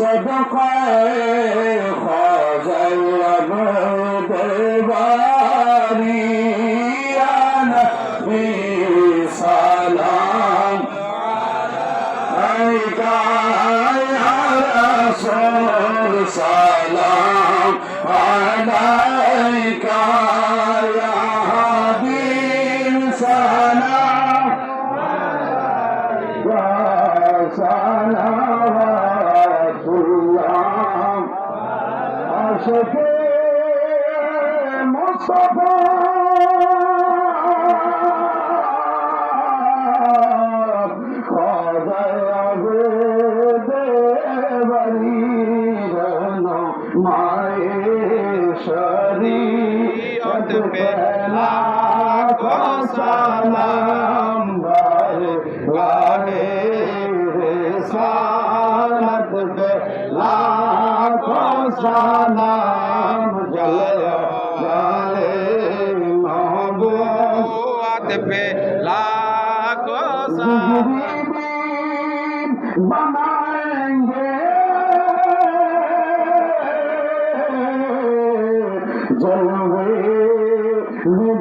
صدقه خواجه رب باری انا بی سلام علیکا یا رسول আশকে মোস্তফা। শরীয়ত পেলা সালাম গাহে রে সালাম পেলা সালাম बनाएंगे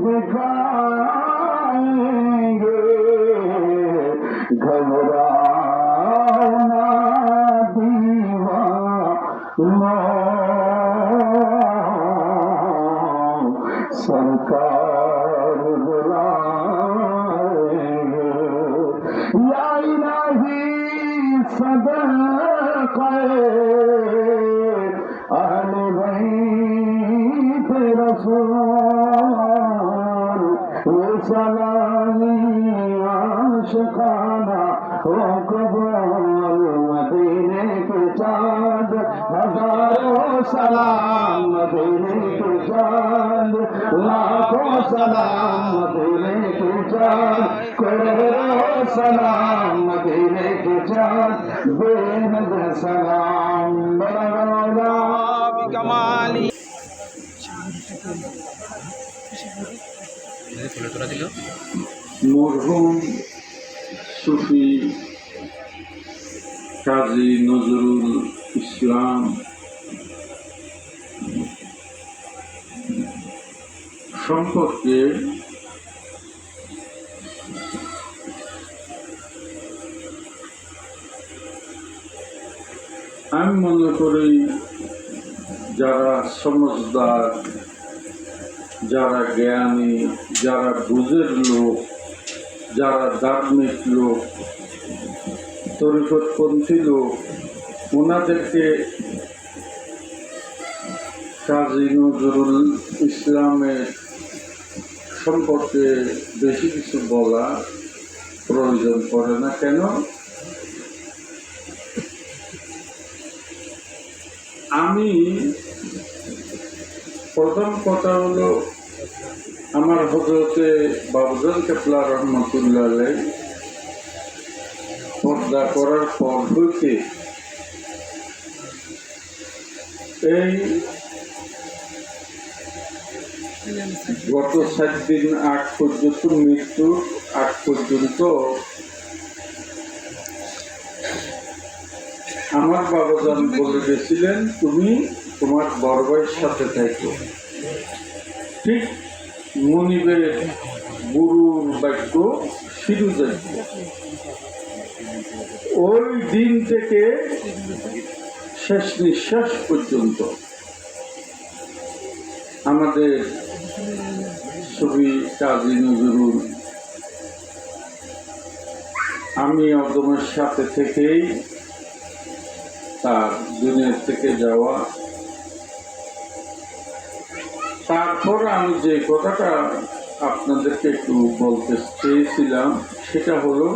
दिखाएंगे घबराना दीवाना सरकार سلامي عاشقانا وقبول مدينك چاند ہزاروں سلام مدینے کے چاند لاکھوں سلام مدینے کے چاند کروڑوں سلام مدینے کے چاند بے حد سلام بڑا کمالی যদি তুলে তোলা দিল? মরহুম সুফি কাজী নজরুল ইসলাম সম্পর্কে আমি মনে করি যারা সমজদার যারা জ্ঞানী, যারা বুঝের লোক, যারা ধার্মিক লোক, তরিকতপন্থী লোক ওনাদেরকে কাজী নজরুল ইসলামের সম্পর্কে বেশি কিছু বলা প্রয়োজন পড়ে না। কেন? আমি প্রথম কথা হলো আমার হজরতে বাবুজান কেপলা রহমতুল্লাহ পর্দা করার পর হইতে এই গত সাত দিন আগ পর্যন্ত মৃত্যুর আগ পর্যন্ত আমার বাবাজান বলে গেছিলেন, তুমি তোমার বড় সাথে থাকো। ঠিক মনিবের গুরুর বাক্য যাইব ওই দিন থেকে শেষ নিঃশ্বাস পর্যন্ত আমাদের ছবি কাজী নজরুল, আমি অদমের সাথে থেকেই তার দুনিয়া থেকে যাওয়া তারপর আমি যে কথাটা আপনাদেরকে একটু বলতে চেয়েছিলাম, সেটা হলো,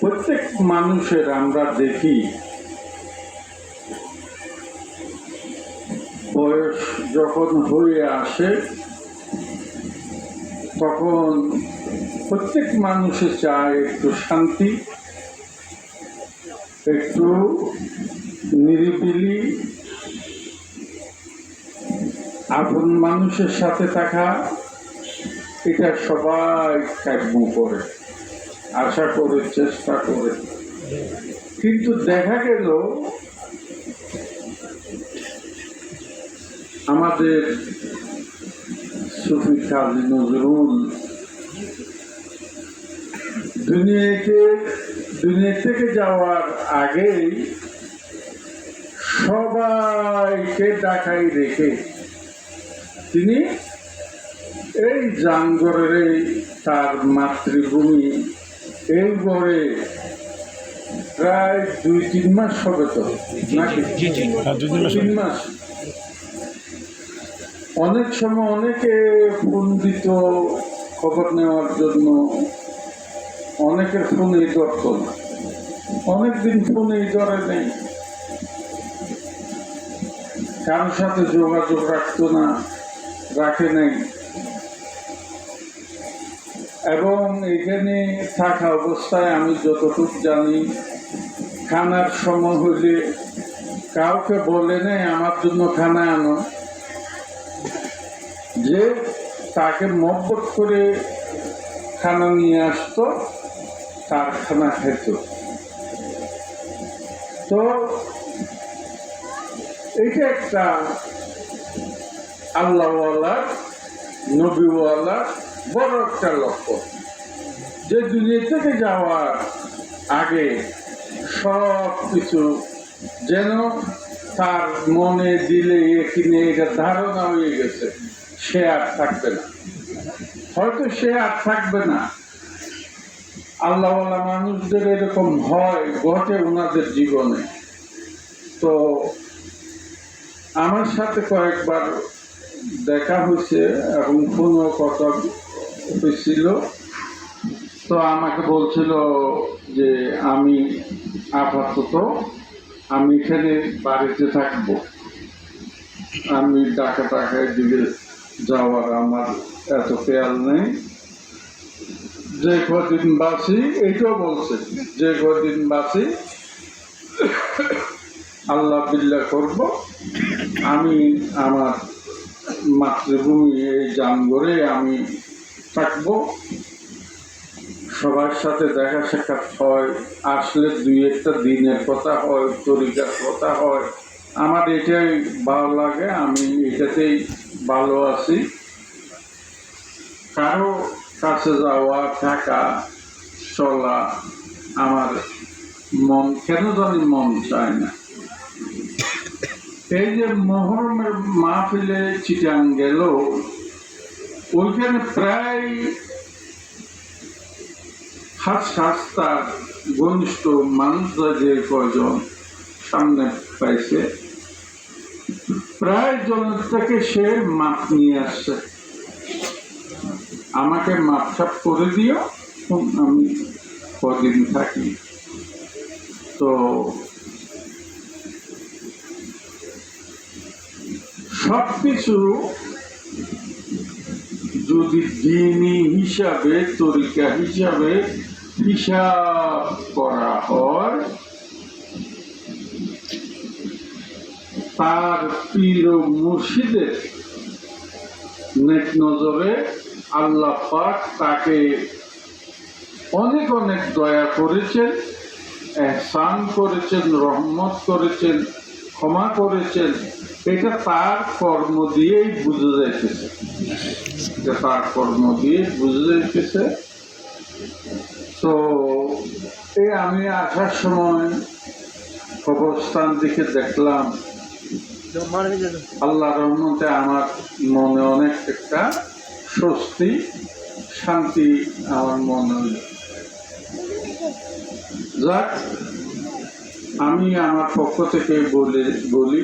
প্রত্যেক মানুষের আমরা দেখি বয়স যখন হয়ে আসে, তখন প্রত্যেক মানুষে চায় একটু শান্তি, একটু নিরিবিলি আপন মানুষের সাথে থাকা, এটা সবাই কাম্য করে। আশা করে, চেষ্টা করে। কিন্তু দেখা গেল, আমাদের সুফি কাজী নজরুল দুনিয়াকে দুনিয়া থেকে যাওয়ার আগেই সবাইকে ডাকাই রেখে তিনি এই জাঙ্গরের এই তার মাতৃভূমি এই গড়ে প্রায় দুই তিন মাস হবে তো নাকি? তিন মাস অনেক সময় অনেকে ফোন দিত খবর নেওয়ার জন্য অনেকের ফোনে ধরত না। অনেকদিন ফোনে ধরে নেই। কারোর সাথে যোগাযোগ রাখতো না, রাখে নাই। এবং এখানে থাকা অবস্থায় আমি যতটুকু জানি, খানার সময় হইলে কাউকে বলে নেই, আমার জন্য খানা আনো। যে তাকে মহব্বত করে খানা নিয়ে আসতো, তার খানা খেত। তো এইটা একটা আল্লাহওয়ালা, নবীওয়ালা বড় একটা লক্ষ্য। যে দুনিয়া থেকে যাওয়ার আগে সব কিছু যেন তার মনে, দিলে কিনে এটা ধারণা হয়ে গেছে, সে আর থাকবে না। হয়তো সে আর থাকবে না। আল্লাহওয়ালা মানুষদের এরকম হয় ঘটে ওনাদের জীবনে। তো আমার সাথে কয়েকবার দেখা হয়েছে এবং ফোনও কথা হয়েছিল। তো আমাকে বলছিল যে আমি আপাতত, আমি এখানে বাড়িতে থাকব। আমি ডাকা টাকায় দিকে যাওয়ার আমার এত খেয়াল নেই। যে কদিন বাসি এইটাও বলছে। যে কদিন বাঁচি আল্লাহ বিল্লাহ করব। আমি আমার মাতৃভূমি এই জামগড়ে আমি থাকব। সবার সাথে দেখা সাক্ষাৎ হয়, আসলে দুই একটা দিনের কথা হয়, তরিকার কথা হয়। আমার এটাই ভালো লাগে, আমি এটাতেই ভালো আছি। কারও কাছে যাওয়া, থাকা, চলা আমার মন, কেন জানি মন চায় না। এই যে মহরমের মাহফিলে চিটাং গেল, ওইখানে প্রায় হাস হাস্তার ঘনিষ্ঠ মানুষরা যে কয়জন সামনে পাইছে, প্রায় জনের থেকে সে মাপ নিয়ে আসছে। আমাকে মাপসাপ করে দিও, আমি কদিন থাকি। তো সব কিছু যদি দিনই হিসাবে, তরিকা হিসাবে হিসাব করা হয়, তার পীর মুর্শিদের নেক নজরে আল্লাহ পাক তাকে অনেক অনেক দয়া করেছেন, এহসান করেছেন, রহমত করেছেন, ক্ষমা করেছেন। এটা তার কর্ম দিয়েই বুঝে যাইতেছে এটা তার কর্ম দিয়ে বুঝে যাইতেছে তো এই আমি আসার সময় কবরস্থান দিকে দেখলাম, আল্লাহ রহমতে আমার মনে অনেক একটা স্বস্তি, শান্তি আমার মনে হইল। যাক, আমি আমার পক্ষ থেকে বলে বলি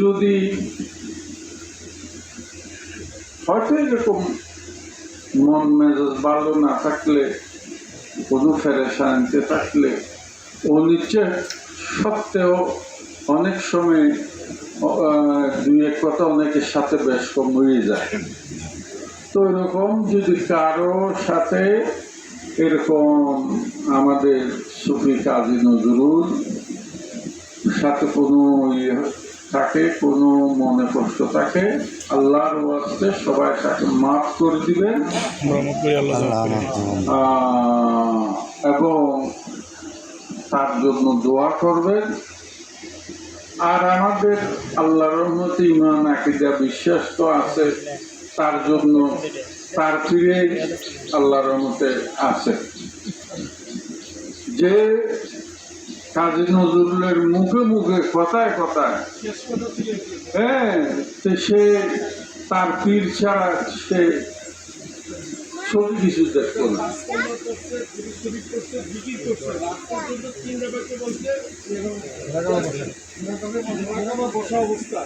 যদি হয়তো এরকম মন মেজাজ ভালো না থাকলে, কোনো ফেরেশানিতে থাকলে অনিচ্ছা সত্ত্বেও অনেক সময় দুই এক কথা অনেকের সাথে বেশ কম হয়ে যায়। তো এরকম যদি কারও সাথে এরকম আমাদের সুফি কাজী নজরুল সাথে কোনো ইয়ে থাকে কোনো মনে কষ্ট থাকে আল্লাহর ওয়াস্তে সবাই তাকে মাফ করে দিবেন। এবং তার জন্য দোয়া করবেন। আর আমাদের আল্লাহ রহমতে ইমান আকিদা বিশ্বাস তো আছে। তার জন্য তার ফিরে আল্লাহ রহমতে আছে। যে কাজী নজরুলের মুখে মুখে কথায় কথায়। হ্যাঁ তো সে তার পীর ছাড়া সে সব কিছু দেখতো না। অবস্থা অবস্থা